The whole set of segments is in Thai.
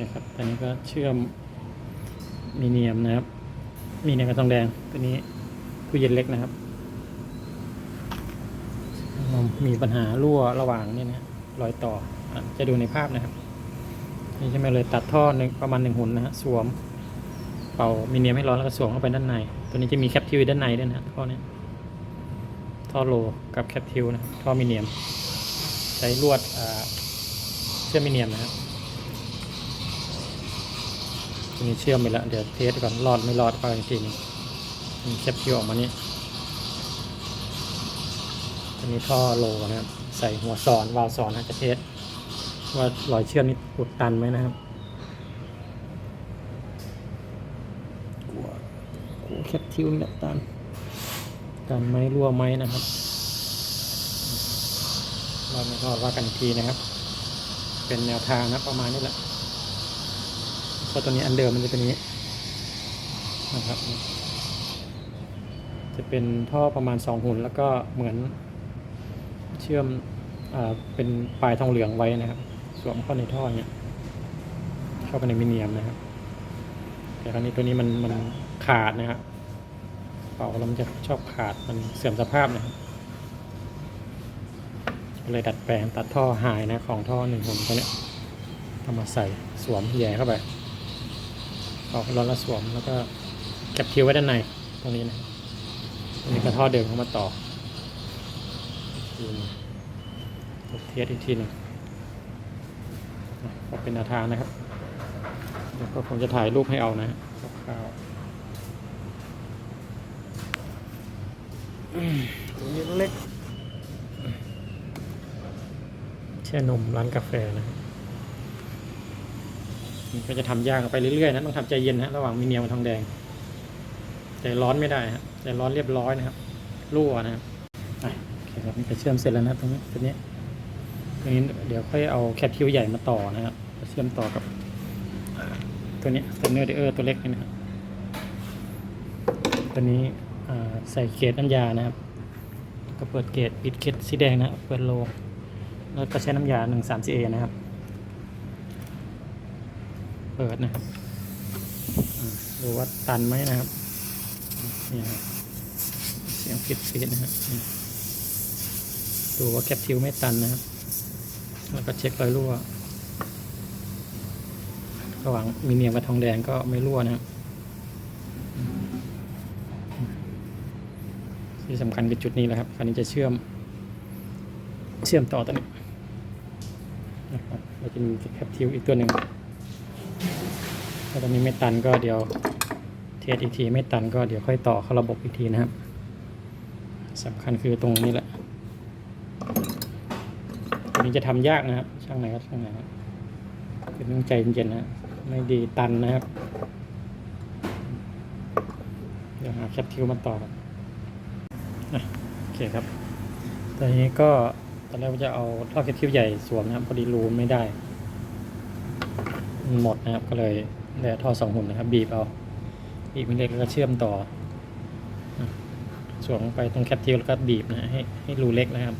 นะครับตอนนี้ก็เชื่อมมีเนียมนะครับ มีเนียมกับทองแดงตัวนี้ตู้เย็นเล็กนะครับมีปัญหารั่วระหว่างนี่นะรอยต่ออจะดูในภาพนะครับ นี่ใช่ไหมเลยตัดท่อหนึ่งประมาณหนึ่งหุ่นนะฮะสวม เป่ามีเนียมให้ร้อนแล้วก็สวมเข้าไปด้านใน ตัวนี้จะมีแคปทิวด้านในด้วยนะท่อนี้ท่อโลกับแคปทิวนะท่อมีเนียม ใช้ลวดเชื่อมมีเนียมนะครับ นี้เชื่อมไปแล้ว เดี๋ยวเทสก่อนรอดไม่รอดก็อีกทีหนึงมีแคปทิวออกมานี่อันนี้ท่อโลนะครับ ใส่หัวสอนวาล์วสอนนะจะเทสว่ารอยเชื่อมนี้อุดตันไหมนะครับกลัวกลัวแคปทิวนี่แหละตันตันไหมรั่วไหมนะครับ เราไม่ทอดว่ากันอีกทีนะครับ เป็นแนวทางนะประมาณนี้แหละ พราะตัวนี้อันเดิมมันจะเป็นนี้นะครับ จะเป็นท่อประมาณ 2 หุ่นแล้วก็เหมือนเชื่อมอเป็นปลายทองเหลืองไว้นะครับ สวมเข้าในท่อเนี่ยเข้าไปในมิเนียมนะครับ แต่คราวนี้ตัวนี้มันมันขาดนะครับเป่าแล้วมันจะชอบขาดมันเสื่อมสภาพนะครับเลยดัดแปลงตัดท่อหายนะของท่อหนึ่งหุ่นตัวเนี้ยทำมาใส่สวมแย่เข้าไป เป่าให้ร้อนแล้วสวมแล้วก็แคปทิวไว้ด้านในตรงนี้นะอันนี้ก็ท่อเดิมเข้ามาต่ออีกทีหนึ่งทดเทสอีกทีหนึ่งอะก็เป็นแนวทางนะครับเดี๋ยวก็ผมจะถ่ายรูปให้เอานะฮะคร่าวๆอืมตัวนี้เล็กแช่นมร้านกาแฟนะครับ มันก็จะทำยากไปเรื่อยๆนะต้องทำใจเย็นนะระหว่างมีเนียมกับทองแดงใจร้อนไม่ได้ฮะใจร้อนเรียบร้อยนะครับรั่วนะครับโอเคครับนี่จะเชื่อมเสร็จแล้วนะตรงนี้ตัวนี้ตรงนี้เดี๋ยวค่อยเอาแคปทิวใหญ่มาต่อนะครับจะเชื่อมต่อกับตัวนี้ตัวเนื้อเดอร์ตัวเล็กนี่นะครับตัวนี้ใส่เกจน้ำยานะครับ ก็เปิดเกจปิดเกจสีแดงนะเปิดโลแล้วก็ใช้น้ำยา1 3 4 a นะครับ ปิดนะครับดูว่าตันไหมนะครับนี่ครับเสียงฟิตฟิตนะฮะนี่ดูว่าแคปทิวไม่ตันนะครับแล้วก็เช็ครอยรั่วระหว่างมีเนียมกับทองแดงก็ไม่รั่วนะครับที่สำคัญคือจุดนี้แหละครับคราวนี้จะเชื่อม เชื่อมต่อตัวนี้นะครับเราจะมีแคปทิวอีกตัวหนึ่ง ถ้าตัวนี้ไม่ตันก็เดี๋ยวเทสอีกทีไม่ตันก็เดี๋ยวค่อยต่อเข้าระบบอีกทีนะครับสำคัญคือตรงนี้แหละตัวนี้จะทำยากนะครับ ช่างไหนก็ช่างไหนครับคือต้องใจเย็นๆนะไม่ดีตันนะครับ เดี๋ยวหาแคปทิวมาต่อกันะโอเคครับตอนนี้ก็ตอนแรกว่าจะเอาท่อแคปทิวใหญ่สวมนะครับพอดีรูไม่ได้มันหมดนะครับก็เลย เหลือท่อสองหุ่นนะครับ บีบเอาบีบเป็นเล็กแล้วก็เชื่อมต่อสวมลงไปตรงแคปทิวแล้วก็บีบนะให้ให้รูเล็กนะครับ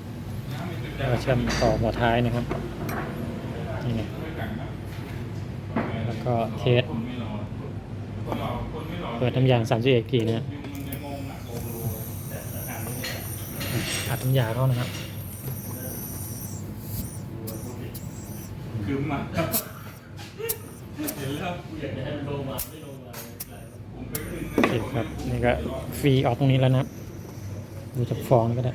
แล้วก็เชื่อมต่อหัวท้ายนะครับนี่นะแล้วก็เทสเปิดน้ำยางสามสิบเอกทีนะฮะอัดน้ำยาเข้านะครับคือมา โอเคครับ นี่ก็ฟรีออกตรงนี้แล้วนะดูจากฟองก็ได้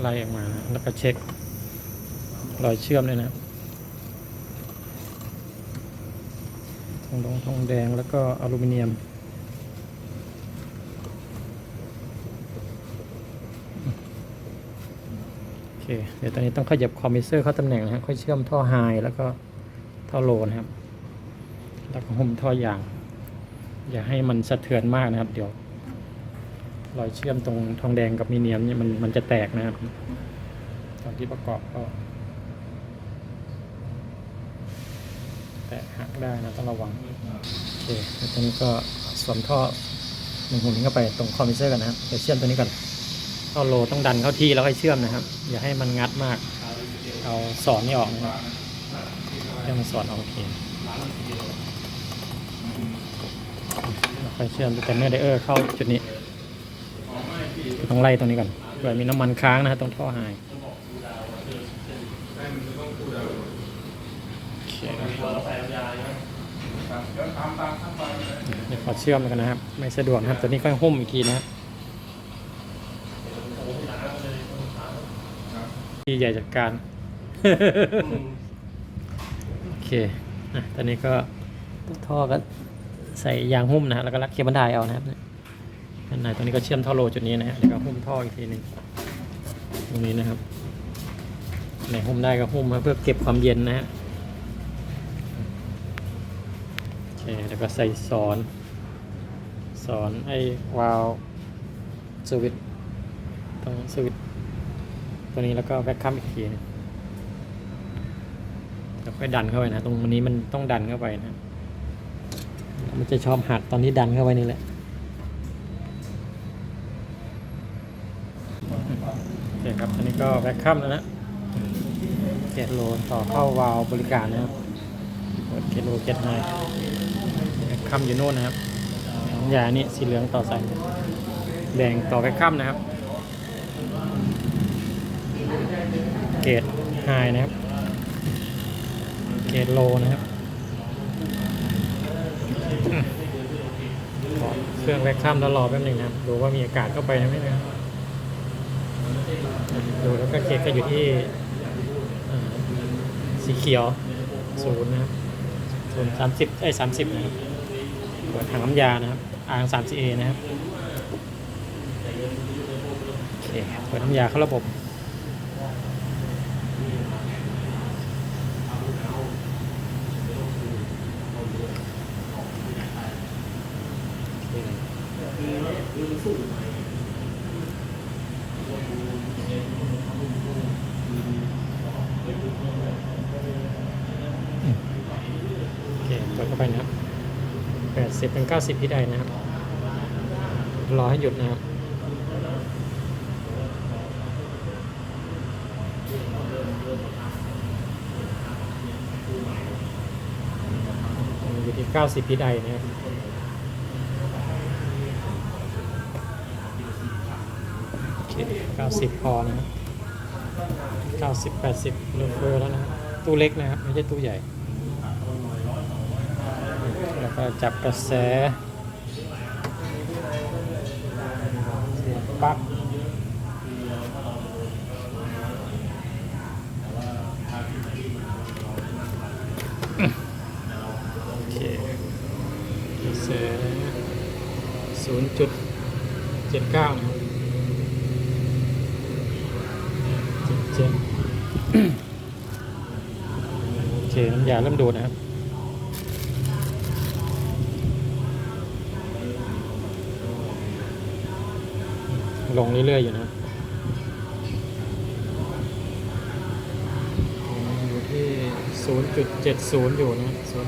ไล่ออกมาแล้วก็เช็ค รอยเชื่อมเลยนะทองดงทองแดงแล้วก็อลูมิเนียม เดี๋ยวตอนนี้ต้องขยับคอมพิวเซอร์เข้าตำแหน่งนะฮะค่อยเชื่อมท่อไฮแล้วก็ท่อโลนะครับ แล้วก็หุ้มท่อยาง อย่าให้มันสะเทือนมากนะครับ เดี๋ยว รอยเชื่อมตรงทองแดงกับมีเนียมเนี่ยมันมันจะแตกนะครับ ตอนที่ประกอบก็ แตกหักได้นะต้องระวังโอเคแล้วตอนนี้ก็สวมท่อหนึ่งหุ่นเข้าไปตรงคอมพิวเซอร์กันนะครับเดี๋ยวเชื่อมตัวนี้ก่อ นท่อโลต้องดันเข้าที่แล้วค่อยเชื่อมนะครับ อย่าให้มันงัดมาก เอาสอนนี่ออกนะครับเชื่อมสอนออกโอเคค่อยเชื่อมแกนเนอร์ไดเออร์เข้าจุดนี้ต้องไล่ตรงนี้ก่อนเผื่อมีน้ำมันค้างนะครับตรงท่อไฮโอเคแล้วตายเดี๋ยวขอเชื่อมกันนะครับ ไม่สะดวกนะครับตัวนี้ค่อยหุ้มอีกทีนะครับ ที่ใหญ่จัดการ โอเคนะตอนนี้ก็ท่อก็ใส่ยางหุ้มนะฮะแล้วก็รัดเคเบิลไดเอานะครับด้านในตรงนี้ก็เชื่อมท่อโลจุดนี้นะฮะแล้วก็หุ้มท่ออีกทีหนึงตรงนี้นะครับไหนหุ้มได้ก็หุ้มมาเพื่อเก็บความเย็นนะฮะโอเคแล้วก็ใส่สอน สอนไอ้วาล์วสวิตช์ตรงสวิต ตัวนี้แล้วก็แวคคัมอีกทีนึงแล้วค่อยดันเข้าไปนะ ตรงนี้มันต้องดันเข้าไปนะมันจะชอบหักตอนที่ดันเข้าไปนี่แหละโอเคครับอันนี้ก็แวคคัมแล้วนะเกตโลต่อเข้าวาล์วบริการนะครับเปิดเกตโลเกตไฮแวคคัมอยู่โน่นนะครับยานี่สีเหลืองต่อใส่แดงต่อแวคคัมนะครับ เกตไฮนะครับ เกตโลนะครับเครื่องแวคคัมแล้วรอแป๊บหนึงนะครับดูว่ามีอากาศเข้าไปไหมนะดูแล้วก็เกตก็อยู่ที่สีเขียวศูนย์นะครับศูนย์สามสิบไอ้สามสิบนะครับหัวถังน้ำยานะครับอ่างสามซีเอนะครับโอเคเปิดน้ำยาเข้าระบบ โอเคเปิดเข้าไปนะครับแปดสิบเป็นเก้าสิบที่ใดนะครับ รอให้หยุดนะครับอยู่ที่เก้าสิบที่ใดนะครับโอเคเก้าสิบพอนะครับเก้าสิบแปดสิบเริ่มเฟอแล้วนะครับตู้เล็กนะครับ ไม่ใช่ตู้ใหญ่ ก็จับกระแสเสียบปลั๊กโอเคกระแสศูนย์จุดเจ็ดเก้าเจ็ดเจ็ดโอเค น้ำยาเริ่มดูดนะครับ ลงเรื่อย ๆ อยู่นะครับอยู่ที่ 0.70 อยู่นะ 0.69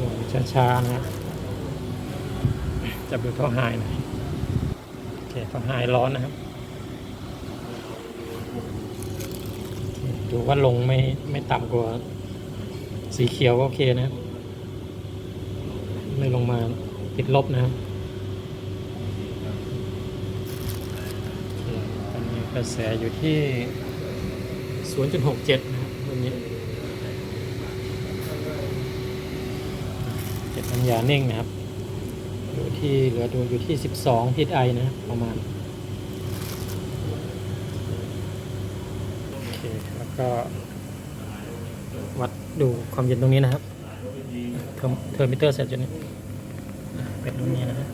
ลงช้าๆนะครับจับดูท่อไฮหน่อยโอเคท่อไฮร้อนนะครับโอเคดูว่าลงไม่ไม่ต่ำกว่าสีเขียวก็โอเคนะครับ ไม่ลงมา ติดลบนะครับโอเคตอนนี้กระแสอยู่ที่ 0.67 นะครับตรงนี้เก็บน้ำยานิ่งนะครับ อยู่ที่เหลือดูอยู่ที่ 12พิษไอนะครับประมาณ โอเค แล้วก็วัดดูความเย็นตรงนี้นะครับ เทอร์เทอร์มิเตอร์เสร็จจุดนี้ เป็นตรงนี้นะครับ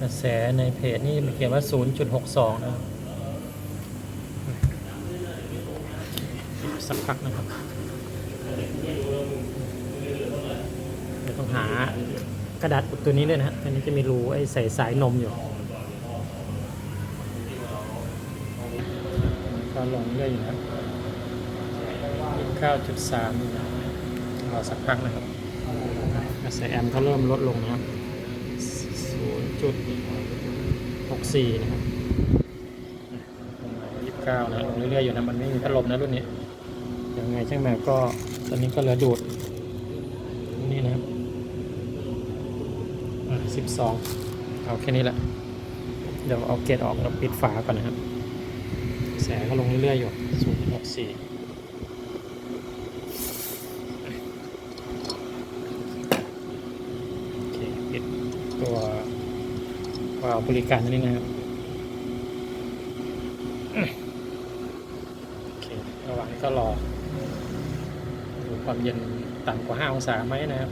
กระแสในเพจนี่มันเขียนว่า 0.62 นะครับสักพักนะครับเดี๋ยวต้องหากระดาษอุดตัวนี้ด้วยนะฮะอันนี้จะมีรูไอ้ใส่สายนมอยู่ก็ลงเรื่อยอยู่นะ 9.3รอสักพักนะครับกระแสแอมก็เริ่มลดลงนะครับ 0.64 นะครับ29นะลงเรื่อยๆอยู่นะ มันไม่มีพัดลมนะรุ่นนี้ ยังไงช่างแมวก็ตอนนี้ก็เหลือดูด นี่นะครับ12 เอาแค่นี้แหละ เดี๋ยวเอาเกตออกแล้วปิดฝาก่อนนะครับ แสก็ลงเรื่อยๆอยู่0.64 บริการนี่นะครับโอเคระหว่างก็รอดูความเย็นต่ำกว่า 5 องศาไหมนะครับ